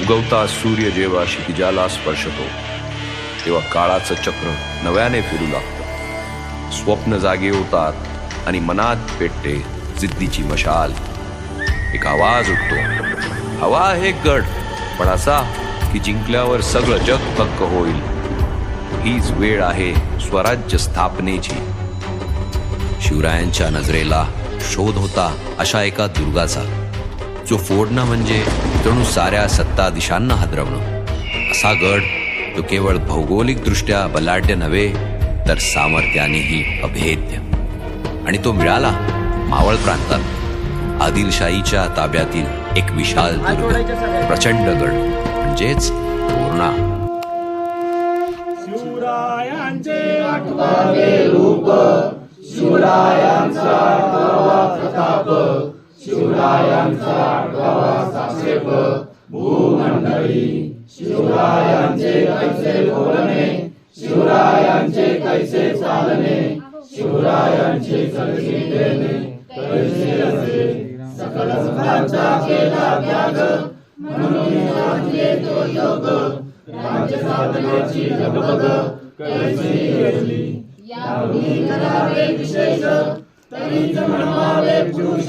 उगवता सूर्य जेव्हा क्षितिजाला स्पर्शतो. तेव्हा काळाचं चक्र नव्याने फिरू लागतं. स्वप्न जागे होतात आणि मनात पेटते जिद्दीची मशाल. एक आवाज उठतो. हवा आहे गड पण असा की जिंकल्यावर सगळं जग पक्क होईल. हीच वेळ आहे स्वराज्य स्थापनेची. शिवरायांच्या नजरेला शोध होता अशा एका दुर्गाचा. जो फोडणं म्हणजे जणू साऱ्या सत्ता दिशांना हादरवणं. असा गड तो केवळ भौगोलिकदृष्ट्या बलाढ्य नव्हे तर सामर्थ्यानेही अभेद्य. आणि तो मिळाला मावळ प्रांतात. आदिलशाहीच्या ताब्यातील एक विशाल दुर्ग. प्रचंड गड. म्हणजेच तोरणा शिवरायांचे शिवरायांचा आठवा साक्षेप भूमंडळी. शिवरायांचे कैसे बोलणे? शिवरायांचे कैसे चालणे? शिवरायांचे सगळी देणे. कैसे असे? सकल सुखांचा केला त्याग म्हणून साधले तो योग. राज्य साधनेची लगबग कैसी येतली यावडी करावे विशेष तरीच म्हणवावे पुरुष.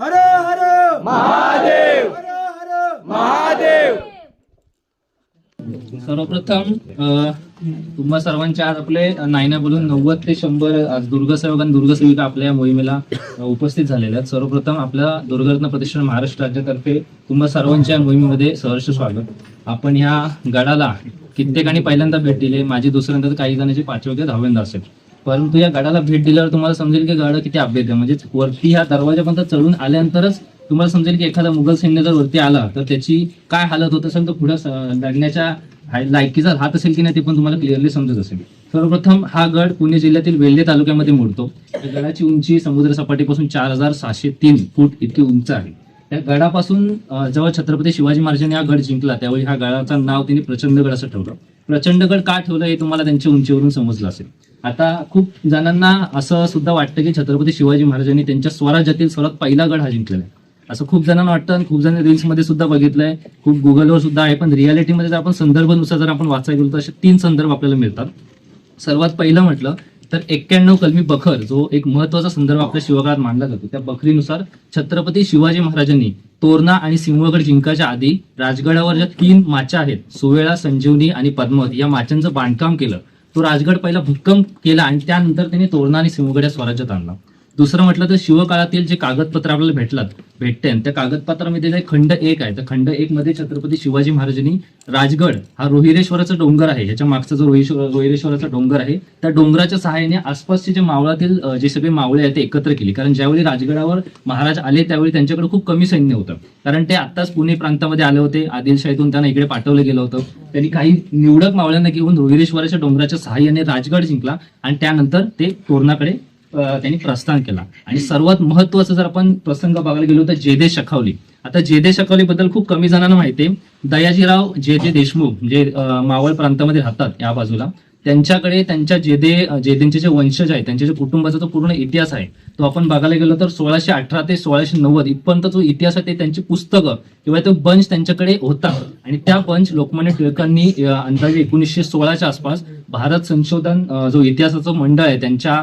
हर हर। महादेव। हर हर। महादेव। सर्वप्रथम अ, तुम्हा सर्वांच्या आज आपले नायना बोलून नव्वद ते शंभर आज दुर्गसेवक आणि दुर्गसेविका आपल्या या मोहिमेला उपस्थित झालेल्या आहेत. सर्वप्रथम आपल्या दुर्गरत्न प्रतिष्ठान महाराष्ट्र राज्यातर्फे तुम्हा सर्वांच्या या मोहिमेमध्ये सहर्ष स्वागत. आपण ह्या गडाला कित्येकाने पहिल्यांदा भेट दिली माझी दुसऱ्यांदा काही जणांची पाचवे ते दहाव्यांदा असेल. परंतु या गडाला भेट दिल्यावर तुम्हाला समजेल की गड किती अभेद्य म्हणजे वरती ह्या दरवाजापर्यंत चढून आल्यानंतरच तुम्हाला समजेल की एखादा मुघल सैन्य जर वरती आला तर त्याची काय हालत होत असेल तर पुढे लढण्याच्या हाय- लायकीचा हात असेल की नाही ते पण तुम्हाला क्लिअरली समजत असेल. सर्वप्रथम हा गड पुणे जिल्ह्यातील वेल्हे तालुक्यामध्ये मोडतो. गडाची उंची समुद्र सपाटीपासून चार हजार सहाशे तीन फूट इतकी उंच आहे. त्या गडापासून जेव्हा छत्रपती शिवाजी महाराजांनी हा गड जिंकला. त्यावेळी ह्या गडाचं नाव त्यांनी प्रचंडगड असं ठेवलं. प्रचंडगड का ठेवलं हे तुम्हाला त्यांच्या उंचीवरून समजलं असेल. आता खूप जणांना असं सुद्धा वाटतं की छत्रपती शिवाजी महाराजांनी त्यांच्या स्वराज्यातील सर्वात पहिला गड हा जिंकलेला आहे. असं खूप जणांना वाटतं आणि खूप जण रील्समध्ये सुद्धा बघितलंय. खूप गुगलवर सुद्धा आहे पण रियालिटीमध्ये जर आपण संदर्भानुसार जर आपण वाचायला गेलो तर असे तीन संदर्भ आपल्याला मिळतात. सर्वात पहिलं म्हटलं तर एक्क्याण्णव कलमी बखर जो एक महत्त्वाचा संदर्भ आपल्या शिवकाळात मानला जातो त्या बखरीनुसार छत्रपती शिवाजी महाराजांनी तोरणा आणि सिंहगड जिंकाच्या आधी राजगडावर ज्या तीन माच्या आहेत सुवेळा संजीवनी आणि पद्मवत या माच्यांचं बांधकाम केलं. तो राजगड पहिला भक्कम केला आणि त्यानंतर त्यांनी तोरणा आणि सिंहगड या स्वराज्यात आणला. दुसरं म्हटलं तर शिवकाळातील जे कागदपत्र आपल्याला भेटलात भेटते. आणि त्या कागदपत्रामध्ये जे खंड एक आहे. तर खंड एक मध्ये छत्रपती शिवाजी महाराजांनी राजगड हा रोहिरेश्वराचा डोंगर आहे. याच्या मागचा जो रोहिश्वर रोहिरेश्वराचा डोंगर आहे त्या डोंगराच्या सहाय्याने आसपासचे जे मावळातील जे सगळे मावळे आहेत ते एकत्र केली. कारण ज्यावेळी राजगडावर महाराज आले त्यावेळी त्यांच्याकडे खूप कमी सैन्य होतं. कारण ते आत्ताच पुणे प्रांतामध्ये आले होते. आदिलशाहीतून त्यांना इकडे पाठवलं गेलं होतं. त्यांनी काही निवडक मावळ्यांना घेऊन रोहिरेश्वराच्या डोंगराच्या सहाय्याने राजगड जिंकला आणि त्यानंतर ते तोरणाकडे त्यांनी प्रस्थान केला. आणि सर्वात महत्त्वाचा जर आपण प्रसंग बघायला गेलो तर जेदे शखावली. आता जेदे शखावली बद्दल खूप कमी जणांना माहिती आहे. दयाजीराव जे देशमुख जे मावळ प्रांतामध्ये राहतात या बाजूला त्यांच्याकडे त्यांच्या जेदे जेदेंचे जे वंशज आहेत त्यांच्या जे कुटुंबाचा जो पूर्ण इतिहास आहे तो आपण बघायला गेलो तर सोळाशे अठरा ते सोळाशे नव्वद इथपर्यंत जो इतिहास आहे ते त्यांची पुस्तकं किंवा तो बंच त्यांच्याकडे होता. आणि त्या बंच लोकमान्य टिळकांनी अंदाजे एकोणीसशे सोळाच्या आसपास भारत संशोधन जो इतिहासाचं मंडळ आहे त्यांच्या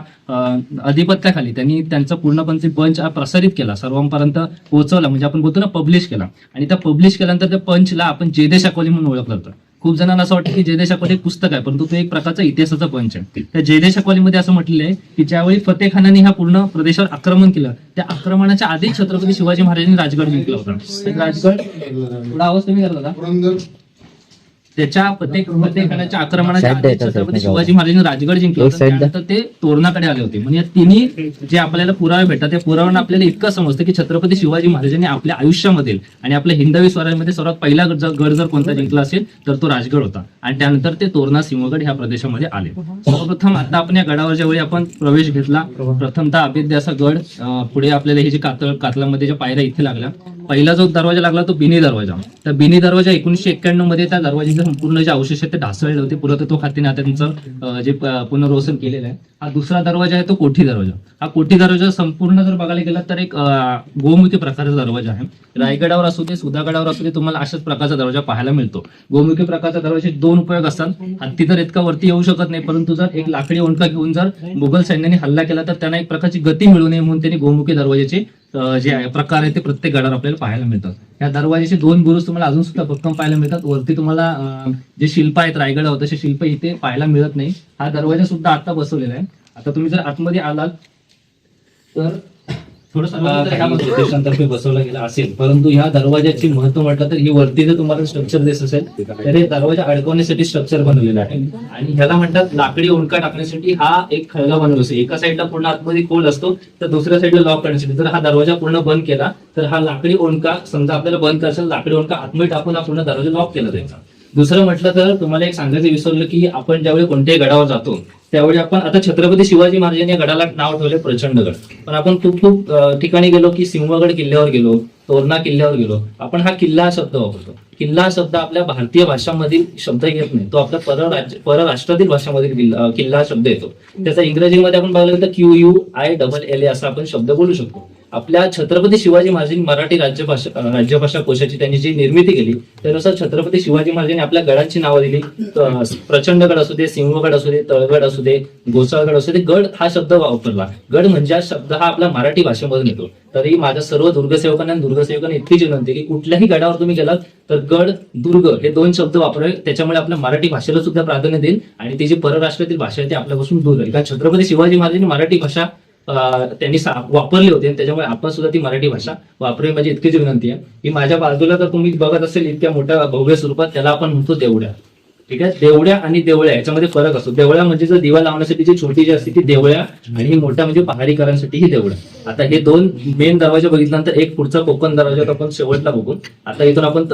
अधिपत्याखाली त्यांनी त्यांचा पूर्णपणे बंच हा प्रसारित केला सर्वांपर्यंत पोहोचवला म्हणजे आपण बोलतो ना पब्लिश केला. आणि त्या पब्लिश केल्यानंतर त्या पंचला आपण जेदे शाकोली म्हणून ओळखलं जातं. खूप जणांना असं वाटतं की जयदेश एक पुस्तक आहे परंतु तो एक प्रकारचा इतिहासाचा पंच आहे. त्या जयदेशपालीमध्ये असं म्हटलेलं आहे की ज्यावेळी फतेह खानाने ह्या पूर्ण प्रदेशावर आक्रमण केलं त्या आक्रमणाच्या आधी छत्रपती शिवाजी महाराजांनी राजगड जिंकला होता. राजगड थोडा आवाज कमी करता त्याच्या प्रत्येक प्रत्येकाच्या आक्रमणाच्या आधी छत्रपती शिवाजी महाराजांनी राजगड जिंकलं. होतं. त्यानंतर ते तोरणाकडे आले होते. म्हणजे तिन्ही जे आपल्याला पुरावे भेटतात त्या पुराव्यानं आपल्याला इतकं समजतं की छत्रपती शिवाजी महाराजांनी आपल्या आयुष्यामधील आणि आपल्या हिंदवी स्वराज्यामध्ये सर्वात पहिला गड जर कोणता जिंकला असेल तर तो राजगड होता. आणि त्यानंतर ते तोरणा सिंहगड ह्या प्रदेशामध्ये आले. सर्वप्रथम आता आपण या गडावर ज्यावेळी आपण प्रवेश घेतला प्रथमतः अभेद्य असा गड पुढे आपल्याला हे जे कातळ कातलामध्ये ज्या पायऱ्या इथे लागल्या पहिला जो दरवाजा लागला तो बिनी दरवाजा. तर बिनी दरवाजा एकोणीशे एक्क्याण्णवमध्ये त्या दरवाजाचे संपूर्ण जे अवशेष आहेत ते ढासळले होते. पुरातत्व खात्याने आता त्यांचं जे पुनर्वसन केलेलं आहे. हा दुसरा दरवाजा आहे तो कोठी दरवाजा. हा कोठी दरवाजा संपूर्ण जर बघायला गेला तर एक गोमुखी प्रकारचा दरवाजा आहे. रायगडावर असू दे सुधागडावर असू दे तुम्हाला अशाच प्रकारचा दरवाजा पाहायला मिळतो. गोमुखी प्रकारचा दरवाजे दोन उपयोग असतात. हत्ती तर इतका वरती येऊ शकत नाही परंतु जर एक लाकडी ओंडका घेऊन जर मुघल सैन्याने हल्ला केला तर त्यांना एक प्रकारची गती मिळू नये म्हणून त्यांनी गोमुखी दरवाजाची जे आहे प्रकार आहे ते प्रत्येक गडावर आपल्याला पाहायला मिळतात. या दरवाजाचे दोन बुरुज तुम्हाला अजून सुद्धा भक्कम पाहायला मिळतात. वरती तुम्हाला जे शिल्प आहेत रायगडावर तसे शिल्प इथे पाहायला मिळत नाही. हा दरवाजा सुद्धा आता बसवलेला आहे. आता तुम्ही जर आतमध्ये आलात तर देशांतर्फे बसवला गेला असेल परंतु ह्या दरवाजाची महत्त्व म्हटलं तर ही वरती जर तुम्हाला स्ट्रक्चर दिसत असेल. तर हे दरवाजा अडकवण्यासाठी स्ट्रक्चर बनवलेलं आहे. आणि ह्याला म्हणतात लाकडी ओंडका टाकण्यासाठी हा एक खळगा बनवला असतो एका साईडला पूर्ण आतमध्ये खोल असतो तर दुसऱ्या साईडला लॉक करण्यासाठी. जर हा दरवाजा पूर्ण बंद केला तर हा लाकडी ओंडका समजा आपल्याला बंद करायचा लाकडी ओंडका आतमध्ये टाकून हा पूर्ण दरवाजा लॉक केला जायचा. दुसरं म्हटलं तर तुम्हाला एक सांगायचं विसरलं की आपण ज्यावेळी कोणत्याही गडावर जातो त्यावेळी आपण आता छत्रपती शिवाजी महाराजांनी या गडाला नाव ठेवले प्रचंडगड पण आपण खूप खूप ठिकाणी गेलो की सिंहगड किल्ल्यावर गेलो तोरणा किल्ल्यावर गेलो. आपण हा किल्ला शब्द वापरतो. किल्ला हा शब्द आपल्या भारतीय भाषांमधील शब्द येत नाही. तो आपल्या परराज्य परराष्ट्रातील भाषांमधील किल्ला किल्ला शब्द येतो. त्याचा इंग्रजीमध्ये आपण बघायला तर Q U I double L A असा आपण शब्द बोलू शकतो. आपल्या छत्रपती शिवाजी महाराजांनी मराठी राज्यभाषा राज्यभाषा कोशाची त्यांनी जी निर्मिती केली त्यानुसार छत्रपती शिवाजी महाराजांनी आपल्या गडांची नावं दिली. प्रचंड प्रचंडगड असू दे सिंहगड असू दे तळगड असू दे गोसाळगड असू दे गड हा शब्द वापरला. गड म्हणजे हा शब्द हा आपल्या मराठी भाषेमधून येतो. तरी माझ्या सर्व दुर्गसेवकांना आणि दुर्गसेवकांना इतकीच विनंती की कुठल्याही गडावर तुम्ही गेलात तर गड दुर्ग हे दोन शब्द वापरावे. त्याच्यामुळे आपल्या मराठी भाषेला सुद्धा प्राधान्य देईल आणि ती जी परराष्ट्रातील भाषा आहे ती आपल्यापासून दूर राहील कारण छत्रपती शिवाजी महाराजांनी मराठी भाषा त्यांनी वापरले होते. आणि त्याच्यामुळे आपण सुद्धा ती मराठी भाषा वापरावी माझी इतकीच विनंती आहे की माझ्या बाजूला तर तुम्ही बघत असेल इतक्या मोठ्या भव्य स्वरूपात त्याला आपण म्हणतो देवड्या ठीक आहे? देवड्या आणि देवळ्या याच्यामध्ये फरक असतो. देवळ्या म्हणजे जर दिवा लावण्यासाठी जी छोटी जी असते ती देवळ्या आणि मोठ्या म्हणजे पहाडीकरांसाठी ही देवळ्या आता हे दोन मेन दरवाजे बघितल्यानंतर एक पुढचा कोकण दरवाजा आपण शेवटला बघू. आता इथून आपण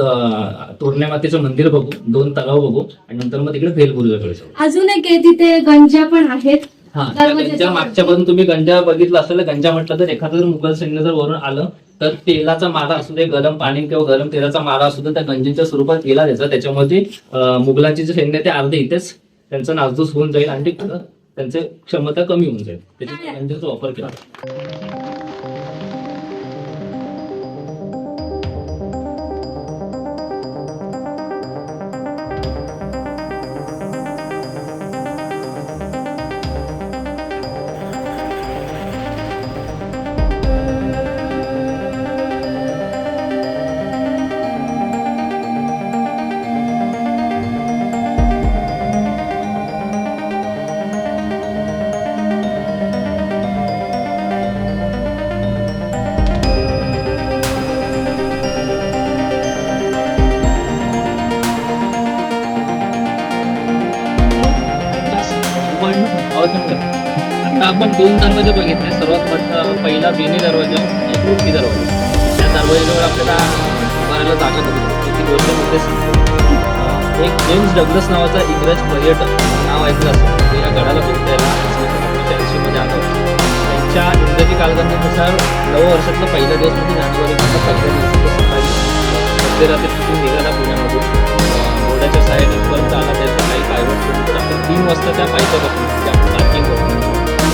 तोरण्या मातेचं मंदिर बघू. दोन तलाव बघू. आणि नंतर मग तिकडे भेलबुरुजाकडे अजून एक तिथे गंजा पण आहेत. गंजा मागच्या बाजून तुम्ही गंजा बघितला असेल गंजा म्हटलं तर एखादं जर मुघल सैन्य जर वरून आलं तर तेलाचा मारा असू दे गरम पाणी किंवा गरम तेलाचा मारा असू दे त्या गंजेच्या स्वरूपात केला त्याचा त्याच्यामध्ये मुघलांची जे सैन्य ते अर्धे इथेच त्यांचा नासधूस होऊन जाईल आणि ते पुढं त्यांचे क्षमता कमी होऊन जाईल. त्याच्या गंजेचा वापर केला. आपण दोन दरवाजे बघितले. सर्वात मोठा पहिला बेनी दरवाजा आणि मुख्य दरवाजा. त्या दरवाजाजवळ आपल्याला उभारायला जागा नव्हती ती गोष्ट म्हणजे एक जेम्स डग्लस नावाचा इंग्रज पर्यटक नाव ऐकलं असेल. या गडाला भेट द्यायला ऐंशी मध्ये आला त्यांच्या इंग्रजी कालगणनेनुसार नव वर्षातला पहिला दिवस म्हणजे जानेवारी महिन्यात पहिल्या दिवशी सकाळी मध्यरात्री तिथून निघाला पुण्यामधून. अं, घोड्याच्या सहाय्याने इथपर्यंत आला. त्याचा काही पायवट करून तर आपण तीन वाजता त्या पायथ्या बसून त्या पार्किंग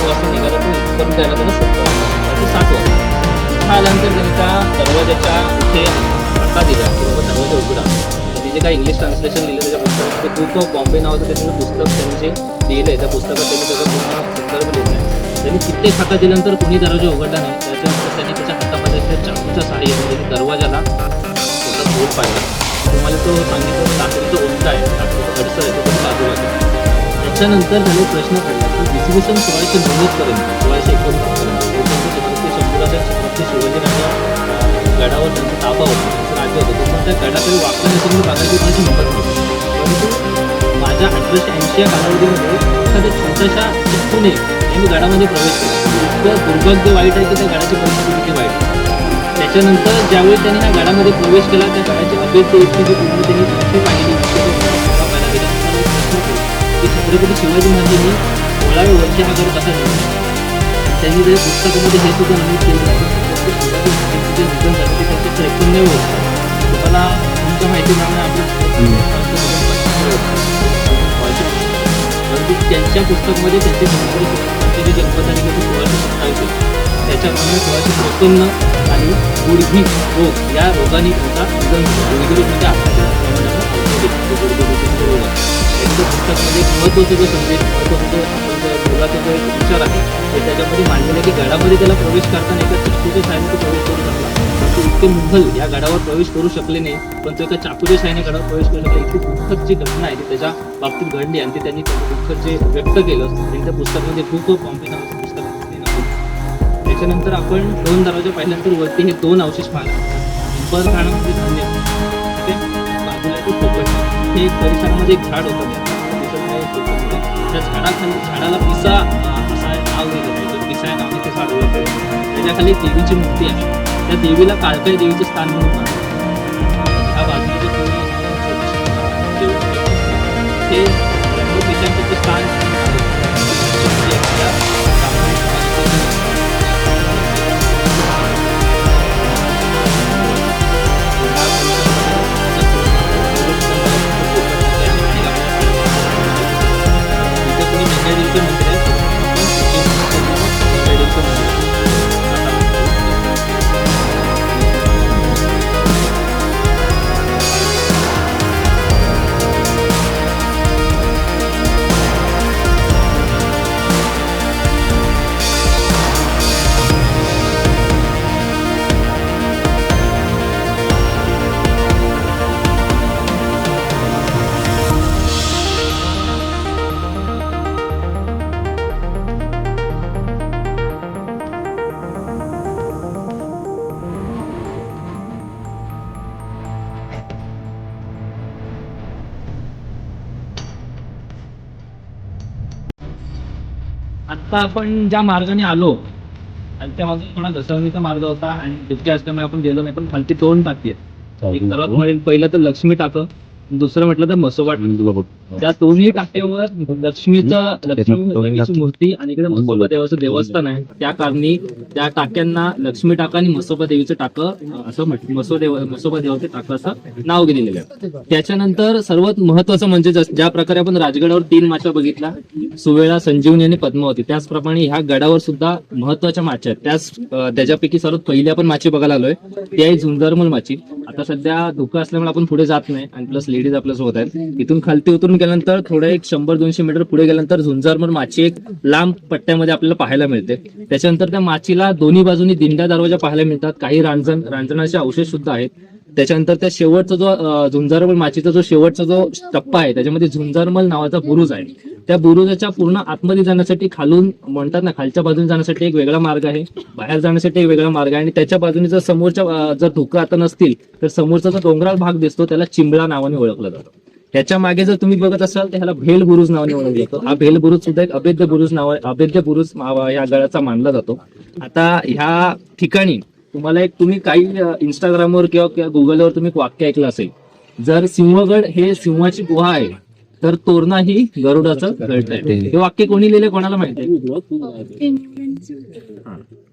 करून तीन निघाला तो करून द्यायला त्याला सत्तर वाजता सात वाजता. हा आल्यानंतर त्यांनी त्या दरवाजाच्या इथे धक्का दिला. की बाबा दरवाजा उघडा. तर तिथे काही इंग्लिश ट्रान्सलेशन लिहिलं त्याच्या पुस्तकात ते तो बॉम्बे नावाचं त्याचं पुस्तक त्यांनी जे लिहिलं आहे त्या पुस्तकात त्यांनी त्याचा पूर्ण संदर्भ लिहिला आहे त्यांनी कित्येक हातात दिल्यानंतर कोणी दरवाजा उघडला नाही. त्याच्यानंतर त्यांनी त्याच्या हातामध्ये चाकूच्या साहाय्याने त्यांनी दरवाजाला त्याचा बोट पाहिला तुम्हाला तो सांगितलं लाकडीचं उंट आहे. लाकडीचं अडसर आहे तो पण बाजूला आहे. त्याच्यानंतर त्याने प्रश्न पडला की इसवी सन सोळाशे नव्वद पर्यंत सोळाशे एकोणनव्वद पर्यंत. छत्रपती शंभूराजा छत्रपती शिवाजीराजा गडावर त्यांचा ताबा होता. त्यांचं राज्य होतं. तोपर्यंत त्या गडाकडे वाकडं मी बघायची कोणाची हिंमत नव्हती परंतु माझ्या अठराशे ऐंशी या कालावधीमध्ये एखाद्या छोट्याशा चिठ्ठीने मी गडामध्ये प्रवेश केला. इतकं दुर्भाग्य वाईट आहे की त्या गडाची परिस्थिती किती वाईट त्याच्यानंतर ज्यावेळी त्यांनी ह्या गडामध्ये प्रवेश केला त्या गडाची अभेद्य इतकी जी पूर्ण त्यांनी दृष्टी पाहिली छत्रपती शिवाजी महाराजांनी हा गड कसा केला? त्यांनी जर पुस्तकामध्ये हे सुद्धा नमूद केलेलं आहे की छत्रपती शिवाजी महाराजांचे जे निधन झाले ते त्यांचे त्रेपन्नवे वर्ष तुम्हाला तुमच्या माहितीप्रमाणे आपण परंतु त्यांच्या पुस्तकमध्ये त्यांचे जन्मतारीख त्यांची जी जन्मतारीख आहे ती सोळाशे सत्तावीस आहे त्याच्याप्रमाणे सोळाशे चोपन्न आणि गुडघी रोग या रोगाने त्यांचा निधन झालं. गुडघी रोग म्हणजे प्रमाणात गुडघे पुस्तकामध्ये महत्त्वाचं जे संदेश महत्त्वाचं जे आपण जे दुर्गाचा जो एक विचार आहे ते त्याच्यामध्ये मांडलेलं की गडामध्ये त्याला प्रवेश करताना एका चिठ्ठीच्या साहाय्याने तो प्रवेश करू शकला. परंतु इतके मुघल या गडावर प्रवेश करू शकले नाही पण तो एका चाकूच्या साहाय्याने गडावर प्रवेश करू शकला. इतकी दुःखद जी घटना आहे ती त्याच्या बाबतीत घडली आणि ते त्यांनी त्या दुःखद जे व्यक्त केलं आणि त्या पुस्तकामध्ये खूप पॉम्पी नावाचं पुस्तक त्याच्यानंतर आपण दोन दरवाजे पाहिल्यानंतर वरती हे दोन अवशेष पाहिला बर खाण्यामध्ये धान्य पोपट परिसरामध्ये एक झाड होतं. त्या झाडाखाली झाडाला पिसा असा नाव दिलं आहे. पिसा नाव तिथे झाड होतं. त्याच्याखाली देवीची मूर्ती आहे. त्या देवीला काळकाई देवीचं स्थान म्हणून मानतात. ह्या बाजूला ते स्थान आता आपण ज्या मार्गाने आलो आणि त्या मागे थोडा घसरणीचा मार्ग होता आणि तितके असल्यामुळे आपण गेलो नाही पण खालती दोन टाकी आहेत एक सर्वात पहिलं तर लक्ष्मी टाकं. दुसरं म्हटलं तर मसोबा टाकं. त्या दोन्ही टाकेवर लक्ष्मीचं लक्ष्मी मूर्ती आणि इकडे मसोबा देवाचं देवस्थान आहे. त्या कारणी त्या टाक्यांना लक्ष्मी टाका आणि मसोबा देवीचं टाकं असं म्हटलं. मसो देव मसोबा देवाचे टाकं असं नाव दिलेलं आहे. त्याच्यानंतर सर्वात महत्वाचं म्हणजे जस- ज्या प्रकारे आपण राजगडावर तीन माच्या बघितल्या सुवेळा संजीवनी आणि पद्मावती त्याचप्रमाणे ह्या गडावर सुद्धा महत्त्वाच्या माच्या आहेत. त्याच त्याच्यापैकी सर्वात पहिली आपण माची बघायला आलोय ती आहे झुंजारमल माची. आता सध्या धोका असल्यामुळे आपण पुढे जात नाही आणि प्लस लेडीज आपल्यासोबत आहेत. इथून खालती उतरून गेल्यानंतर थोडं एक शंभर दोनशे मीटर पुढे गेल्यानंतर झुंजारमल माची एक लांब पट्ट्यामध्ये आपल्याला पाहायला मिळते. त्याच्यानंतर त्या माचीला दोन्ही बाजूनी दिंड्या दरवाजा पाहायला मिळतात. काही रांजण रांजणाचे अवशेष सुद्धा आहेत. त्याच्यानंतर त्या शेवटचा जो झुंजारमल माचीचा जो शेवटचा जो टप्पा आहे त्याच्यामध्ये झुंजारमल नावाचा बुरुज आहे. त्या बुरुजाच्या पूर्ण आतमध्ये जाण्यासाठी खालून म्हणतात ना खालच्या बाजूने जाण्यासाठी एक वेगळा मार्ग आहे बाहेर जाण्यासाठी एक वेगळा मार्ग आहे आणि त्याच्या बाजूने जर समोरच्या जर धुकं आता नसतील तर समोरचा जो डोंगराळ भाग दिसतो त्याला चिंबळा नावाने ओळखला जातो. त्याच्यामागे जर तुम्ही बघत असाल तर ह्याला भेल बुरुज नावाने ओळखलं जातो. हा भेल बुरुज सुद्धा एक अभेद्य बुरुज नाव अभेद्य बुरुज या गडाचा मानला जातो. आता ह्या ठिकाणी तुम्हाला एक तुम्ही काही इंस्टाग्रामवर किंवा किंवा गुगलवर तुम्ही एक वाक्य ऐकलं असेल. जर सिंहगड हे सिंहाची गुहा आहे तर तोरणा ही गरुडाचं गळट आहे हे वाक्य कोणी लिहिले कोणाला माहिती? आहे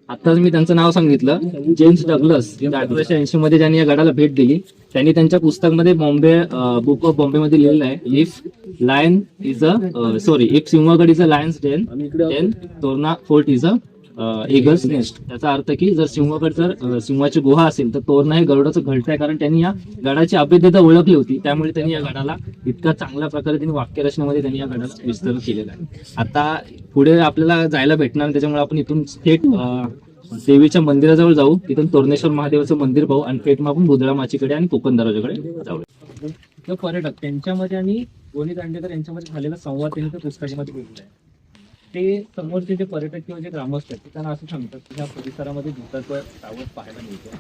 आताच मी त्यांचं नाव सांगितलं. जेम्स डगलस अठराशे ऐंशी मध्ये ज्यांनी या गडाला भेट दिली त्यांनी त्यांच्या पुस्तकमध्ये बॉम्बे बुक ऑफ बॉम्बे मध्ये लिहिलेलं आहे if lion is a sorry if Sinhagad is a lion's den then Torna fort is a eagle's nest त्याचा अर्थ की जर सिंहगड जर सिंहाची गुहा असेल तर तोरणा हे गरुडाचं घडत आहे. कारण त्यांनी या गडाची अभेद्यता ओळखली होती. त्यामुळे त्यांनी या गडाला इतका चांगल्या प्रकारे त्यांनी वाक्यरचनेमध्ये त्यांनी या गडाला विस्तार केलेला आहे. आता पुढे आपल्याला जायला भेटणार त्याच्यामुळे आपण इथून थेट देवीच्या मंदिराजवळ जाऊ. तिथून तोरणेश्वर महादेवाचं मंदिर पाहू आणि थेट मग आपण भुदळा माचीकडे आणि कोकण दरवाजाकडे जाऊ पर्यटक त्यांच्यामध्ये आणि गोणी दांडेकर यांच्यामध्ये झालेला संवाद त्यांनी पुस्तकामध्ये आहे ते समोरचे जे पर्यटक किंवा जे ग्रामस्थ आहेत ते त्यांना असं सांगतात की या परिसरामध्ये भूताचं टावर पाहायला मिळतं.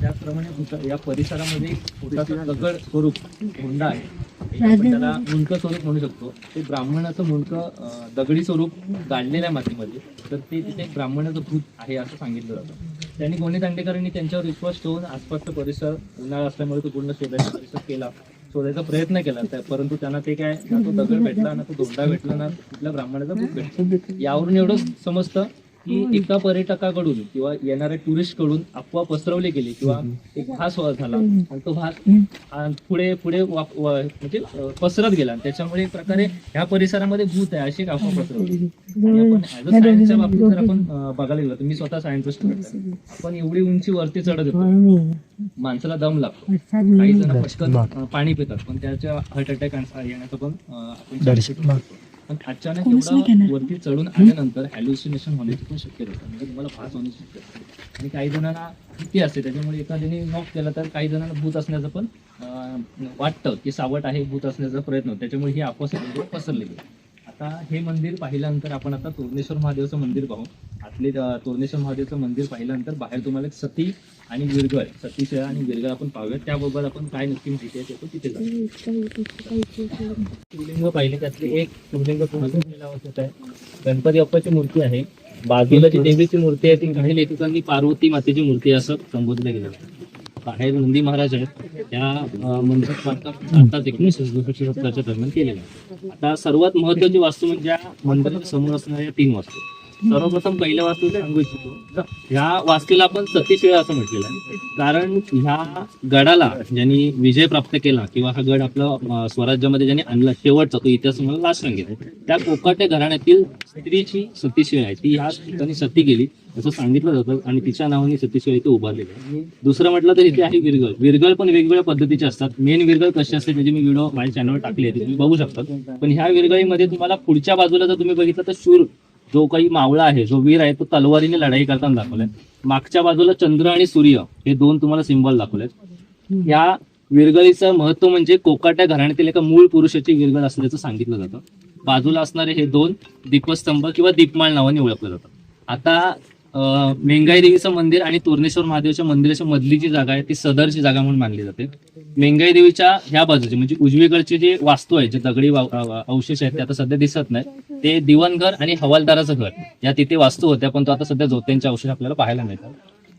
त्याचप्रमाणे भूता या परिसरामध्ये भूताचं दगड स्वरूप होंडा आहे. आपण त्याला मुंडकं स्वरूप म्हणू शकतो. ते ब्राह्मणाचं मुंडकं दगडी स्वरूप गाडलेल्या मातीमध्ये. तर ते तिथे ब्राह्मणाचं भूत आहे असं सांगितलं जातं. त्यांनी गोणी दांडेकरांनी त्यांच्यावर विश्वास ठेवून आसपासचा परिसर उन्हाळा असल्यामुळे तो पूर्ण शोधायचा परिसर केला. शोधायचा प्रयत्न केला त्या- परंतु त्यांना ते काय ना तो दगड भेटला ना तो दोंडा भेटला ना कुठल्या ब्राह्मणाचा भेटला यावरून एवढंच समजतं की एका पर्यटकाकडून किंवा येणाऱ्या टुरिस्टकडून अफवा पसरवली गेली किंवा एक भास झाला. आणि तो भास पुढे पुढे म्हणजे पसरत गेला. आणि त्याच्यामुळे एक प्रकारे ह्या परिसरामध्ये भूत आहे अशी एक अफवा पसरवली. सायन्सच्या बाबतीत जर आपण बघायला गेलो मी स्वतः स्टुडंट आहे आपण एवढी उंची वरती चढत येतो. माणसाला दम लागतो. काही जण पटकन पाणी पितात. पण त्याच्या हार्ट अटॅक येण्याचं पण आपण. पण अचानक एवढा वरती चढून आल्यानंतर हॅल्युसिनेशन होण्याची पण शक्यता असते. म्हणजे तुम्हाला भास होण्याची शक्यता असते. आणि काही जणांना भीती असते. त्याच्यामुळे एखाद्याने नॉक केला तर काही जणांना भूत असण्याचं पण वाटतं की सावट आहे भूत असण्याचा प्रयत्न होतो. त्याच्यामुळे ही आपस पसरली गेली आता हे मंदिर पाहिल्यानंतर आपण आता तोरणेश्वर महादेवचं मंदिर पाहू. आतले तोरणेश्वर महादेवचं मंदिर पाहिल्यानंतर बाहेर तुम्हाला एक सती आणि विरगळ सतीशिळा आणि विरगळ आपण पाहूया त्याबरोबर आपण काय नक्की माहिती आहे तिथे शिवलिंग पाहिले त्यातले एक शिवलिंग आहे. गणपती बाप्पाची मूर्ती आहे. बाजूला जी देवीची मूर्ती आहे ती काही लेखकांनी पार्वती मातेची मूर्ती आहे असं संबोधलं गेलं. बाहेर नंदी महाराज आहेत त्या अं, मंदिरात बांधकाम एकोणीस शतकाच्या दरम्यान केलेलं आहे. आता सर्वात महत्वाची वास्तू म्हणजे या मंदिराच्या समोर असणाऱ्या तीन वास्तू. सर्वप्रथम पहिल्या वास्तूला सांगू इच्छितो. ह्या वास्तूला आपण सतीशिळा असं म्हटलेलं आहे. कारण ह्या गडाला ज्यांनी विजय प्राप्त केला किंवा हा गड आपलं स्वराज्यामध्ये ज्यांनी आणला शेवटचा तो इतिहास मला लास्ट सांगितलं त्या कोकाटे घराण्यातील स्त्रीची सतीशिळा आहे. ती ह्या ठिकाणी सती गेली असं सांगितलं जातं आणि तिच्या नावाने सतीशिवाय इथे उभारलेली आहे. दुसरं म्हटलं तर इथे आहे विरगळ विरगळ पण वेगवेगळ्या पद्धतीचे असतात. मेन विरगळ कशी असते त्याची मी व्हिडिओ माझ्या चॅनलवर टाकली आहे तुम्ही बघू शकता. पण ह्या विरगळीमध्ये तुम्हाला पुढच्या बाजूला जर तुम्ही बघितलं तर शूर जो काही मावळा आहे जो वीर आहे तो तलवारीने लढाई करताना दाखवलाय. मागच्या बाजूला चंद्र आणि सूर्य हे दोन तुम्हाला सिम्बॉल दाखवलेत. या विरगळीचं महत्त्व म्हणजे कोकाट्या घराण्यातील एका मूळ पुरुषाची विरगळ असल्याचं सांगितलं जातं. बाजूला असणारे हे दोन दीपस्तंभ किंवा दीपमाळ नावाने ओळखलं जातं. आता मेंगाई देवीचं मंदिर आणि तोरणेश्वर महादेवच्या मंदिराच्या मधली जी जागा आहे ती सदरची जागा म्हणून मानली जाते. मेंगाई देवीच्या ह्या बाजूची म्हणजे उजवीकडचे जे वास्तू आहे जे दगडी वा- अवशेष आहेत ते आता सध्या दिसत नाही ते दिवाणघर आणि हवालदाराचं घर या तिथे वास्तू होत्या पण तो आता सध्या जोत्यांचे अवशेष आपल्याला पाहायला मिळतात.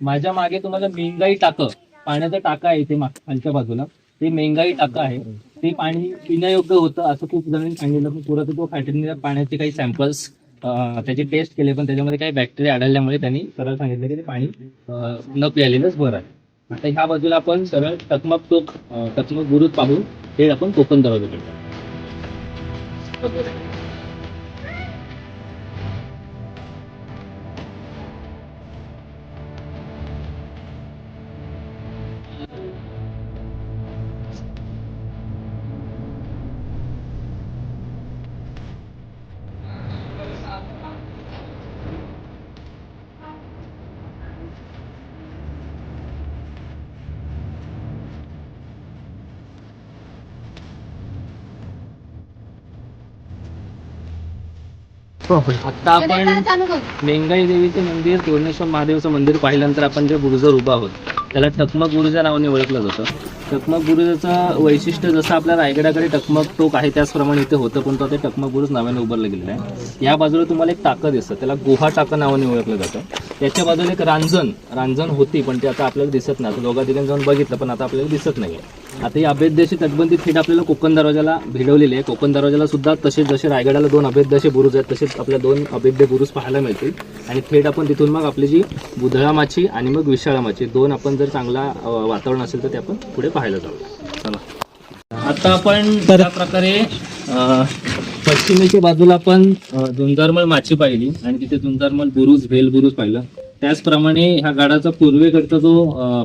माझ्या मागे तुम्हाला मेंगाई टाकं पाण्याचं टाका आहे इथे खालच्या बाजूला. ते मेंगाई टाका आहे. ते पाणी पिण्यायोग्य होतं असं खूप जणांनी सांगितलं पण पुरातत्व खात्याने पाण्याचे काही सॅम्पल्स त्याचे टेस्ट केले पण त्याच्यामध्ये काही बॅक्टेरिया आढळल्यामुळे त्यांनी सरळ सांगितलं की ते पाणी न प्यायलेलंच बरं आहे. आता ह्या बाजूला आपण सरळ टकमक टोक टकमक बुरुज पाहून हे आपण कोकण दरवाजा आता आपण मेंगाई देवीचे मंदिर तोरणेश्वर महादेवचं मंदिर पाहिल्यानंतर आपण जे बुरुजवर उभा आहोत त्याला टकमक बुरुज या नावाने ओळखलं जातं. टकमक बुरुजाचं वैशिष्ट्य जसं आपल्या रायगडाकडे टकमक टोक आहे त्याचप्रमाणे इथे होतं पण तो ते टकमक बुरुज नावाने उभारलं गेलेलं आहे. या बाजूला तुम्हाला एक टाकं दिसतं त्याला गुहा टाकं नावाने ओळखलं जातं. त्याच्या बाजूला एक रांजण रांजण होती पण ते आता आपल्याला दिसत नाही. आता दोघा ठिकाणी जाऊन बघितलं पण आता आपल्याला दिसत नाही आता ही अभेद्याची तटबंदी थेट आपल्याला कोकण दरवाजाला भिडवलेली आहे. कोकण दरवाजाला सुद्धा तसेच जसे रायगडाला दोन अभेद्याचे बुरुज आहेत तसेच आपल्या दोन अभेद्य बुरुज पाहायला मिळतील. आणि थेट आपण तिथून मग आपली जी बुधळा माची आणि मग विशाळा माची दोन आपण जर चांगला वातावरण असेल तर ते आपण पुढे पाहायला जाऊ. चला. आता आपण त्या प्रकारे अ, पश्चिमेच्या बाजूला आपण झुंजारमळ माची पाहिली आणि तिथे झुंजारमळ बुरुज भेल बुरुज पाहिलं. त्याचप्रमाणे ह्या गडाचा पूर्वेकडचा जो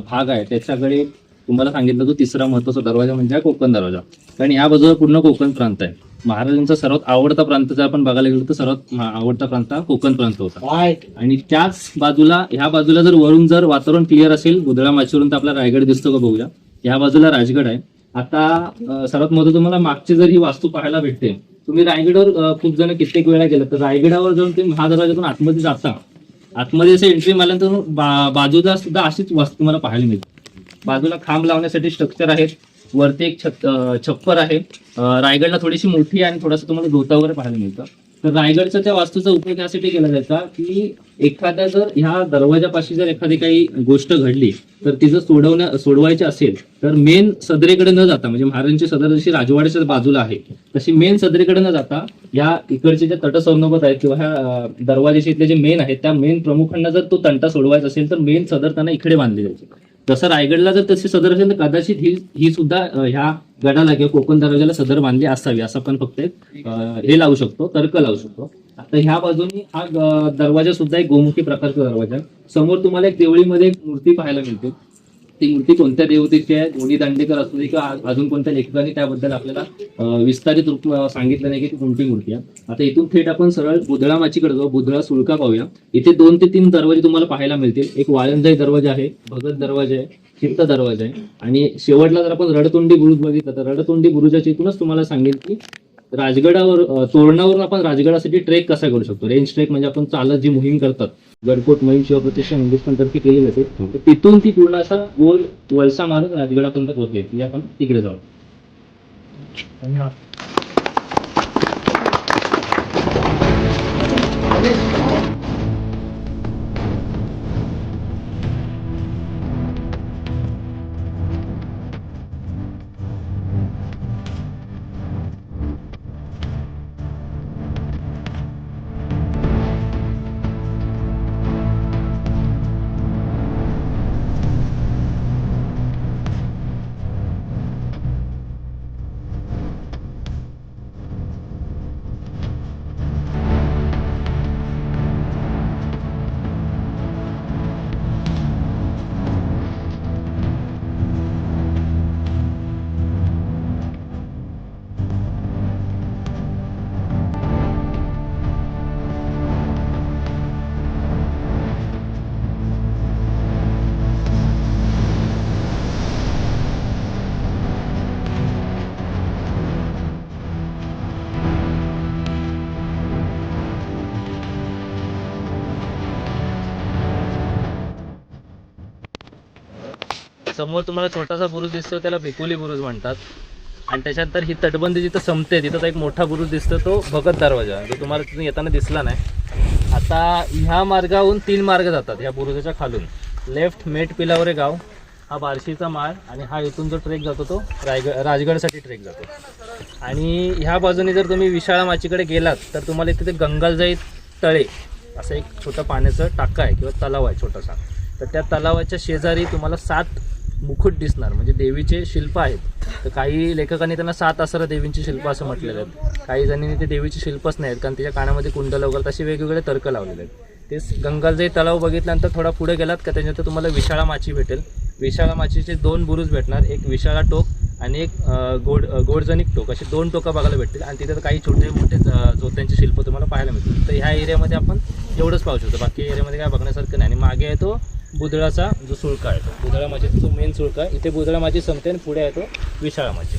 भाग आहे त्याच्याकडे तुम्हाला सांगितलं तो तिसरा महत्त्वाचा दरवाजा म्हणजे कोकण दरवाजा. कारण या बाजूला पूर्ण कोकण प्रांत आहे. महाराजांचा सर्वात आवडता प्रांत जर आपण बघायला गेलो तर सर्वात आवडता प्रांत हा कोकण प्रांत होता. आणि त्याच बाजूला ह्या बाजूला जर वरून जर वातावरण क्लिअर असेल बुधळा माचीवरून तर आपला रायगड दिसतो का बघूया. ह्या बाजूला राजगड आहे. आता सर्वात महत्त्व तुम्हाला मागची जर ही वास्तू पाहायला भेटते तुम्ही रायगडावर खूप जण कित्येक वेळा गेलं तर रायगडावर जाऊन तुम्ही महादरवाजातून आतमध्ये जाता. आतमध्ये असं एंट्री मारल्यानंतर बाजूला सुद्धा अशीच वास्तू तुम्हाला पाहायला मिळते. बाजूला खांब लावण्यासाठी स्ट्रक्चर आहेत. वरती एक छत छप्पर आहे. रायगडला थोडीशी मोठी आहे आणि थोडासा तुम्हाला धोता वगैरे पाहायला मिळतं. तर रायगडचा त्या वास्तूचा उपयोग यासाठी केला जायचा की एखाद्या जर ह्या दरवाजापाशी जर एखादी काही गोष्ट घडली तर ती जर सोडवण्या सोडवायची असेल तर मेन सदरेकडे न जाता म्हणजे महाराजांची सदर जशी राजवाड्याच्या बाजूला आहे तशी मेन सदरेकडे न जाता या इकडचे जे तटसंबंध आहेत किंवा ह्या दरवाजाचे इथले जे मेन आहेत त्या मेन प्रमुखांना जर तो तंटा सोडवायचा असेल तर मेन सदर त्यांना इकडे बांधली जायची. जसं रायगडला जर तसे सदर असेल तर कदाचित ही ही सुद्धा ह्या गडाला किंवा कोकण दरवाजाला सदर बांधली असावी असं आपण फक्त हे लावू शकतो तर्क लावू शकतो. आता ह्या बाजूनी हा दरवाजा सुद्धा एक गोमुखी प्रकारचा दरवाजा समोर तुम्हाला एक देवळीमध्ये एक मूर्ती पाहायला मिळते. ती मूर्ती कोणत्या देवतेची आहे दोन्ही दांडेकर असू दे किंवा अजून कोणत्या लेखकाने त्याबद्दल आपल्याला विस्तारित रूप सांगितलं नाही की ती कोणती मूर्ती आहे. आता इथून थेट आपण सरळ बुधळा माचीकडे जाऊ बुधळा सुळका पाहूया. इथे दोन ते तीन दरवाजे तुम्हाला पाहायला मिळतील. एक वाळंजाई दरवाजा आहे भगत दरवाजा आहे चित्त दरवाजा आहे. आणि शेवटला जर आपण रडतोंडी बुरुज बघितलं तर रडतोंडी बुरुजाच्या इथूनच तुम्हाला सांगेल की राजगडावर तोरणावरून आपण राजगडासाठी ट्रेक कसा करू शकतो? रेंज ट्रेक म्हणजे आपण चालत जी मोहीम करतात गडकोट मोहीम शिवप्रतिष्ठा हिंदुस्थानतर्फे केली जाते तर तिथून ती पूर्ण असा गोल वलसा मारत राजगडापर्यंत पोहोचते म्हणजे ती आपण तिकडे जाऊ. समोर तुम्हाला छोटासा बुरुज दिसतो त्याला भिकुली बुरुज म्हणतात. आणि त्याच्यानंतर ही तटबंदी जिथं संपते तिथं एक मोठा बुरुज दिसतो तो भगत दरवाजा. जो तुम्हाला तिथून येताना दिसला नाही. आता ह्या मार्गाहून तीन मार्ग जातात ह्या बुरुजाच्या खालून. लेफ्ट मेट पिलावरे गाव. हा बार्शीचा माळ आणि हा इथून जो ट्रेक जातो तो रायगड राजगडसाठी ट्रेक जातो. आणि ह्या बाजूने जर तुम्ही विशाळा माचीकडे गेलात तर तुम्हाला इथे ते गंगालजाई तळे असं एक छोटं पाण्याचं टाका आहे किंवा तलाव आहे छोटासा. तर त्या तलावाच्या शेजारी तुम्हाला सात मुकुट दिसणार. म्हणजे देवीचे शिल्प आहेत. तर काही लेखकांनी त्यांना सात आसरा देवींची शिल्प असं म्हटलेलं आहेत. काही जणांनी ते देवीची शिल्पच नाहीत कारण तिच्या कानामध्ये कुंडल वगैरे तसे वेगवेगळे तर्क लावलेले आहेत. तेच गंगालजाई तलाव बघितल्यानंतर थोडा पुढे गेलात का त्याच्यानंतर तुम्हाला विशाळा माची भेटेल. विशाळा माचीचे दोन बुरुज भेटणार एक विशाळा टोक आणि एक गोड गोडजनिक टोक. असे दोन टोकं बघायला भेटतील आणि तिथे काही छोटे मोठे जोत्यांचे शिल्प तुम्हाला पाहायला मिळतील. तर ह्या एरियामध्ये आपण एवढंच पाहू शकतो. बाकी एरियामध्ये काय बघण्यासारखं नाही. आणि मागे आहे तो बुधळाचा जो सुळका आहे तो. बुधळा माचीचा जो मेन सुळका आहे. इथे बुधळा माची संपते आणि पुढे येतो विशाळा माची